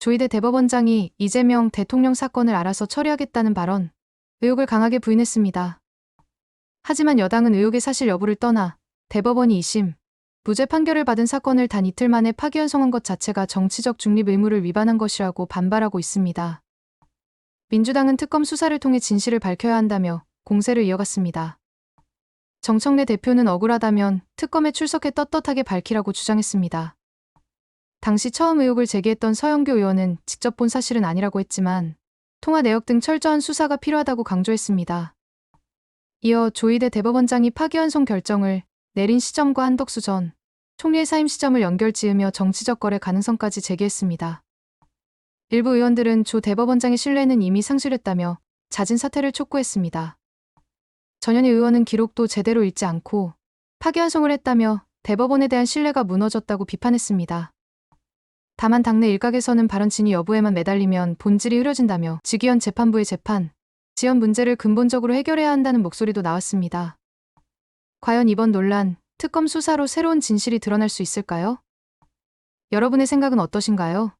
조희대 대법원장이 이재명 대통령 사건을 알아서 처리하겠다는 발언, 의혹을 강하게 부인했습니다. 하지만 여당은 의혹의 사실 여부를 떠나 대법원이 2심, 무죄 판결을 받은 사건을 단 이틀 만에 파기환송한 것 자체가 정치적 중립 의무를 위반한 것이라고 반발하고 있습니다. 민주당은 특검 수사를 통해 진실을 밝혀야 한다며 공세를 이어갔습니다. 정청래 대표는 억울하다면 특검에 출석해 떳떳하게 밝히라고 주장했습니다. 당시 처음 의혹을 제기했던 서영교 의원은 직접 본 사실은 아니라고 했지만 통화 내역 등 철저한 수사가 필요하다고 강조했습니다. 이어 조희대 대법원장이 파기환송 결정을 내린 시점과 한덕수 전 총리의 사임 시점을 연결 지으며 정치적 거래 가능성까지 제기했습니다. 일부 의원들은 조 대법원장의 신뢰는 이미 상실했다며 자진 사퇴를 촉구했습니다. 전현희 의원은 기록도 제대로 읽지 않고 파기환송을 했다며 대법원에 대한 신뢰가 무너졌다고 비판했습니다. 다만 당내 일각에서는 발언 진위 여부에만 매달리면 본질이 흐려진다며 직위원 재판부의 재판, 지연 문제를 근본적으로 해결해야 한다는 목소리도 나왔습니다. 과연 이번 논란, 특검 수사로 새로운 진실이 드러날 수 있을까요? 여러분의 생각은 어떠신가요?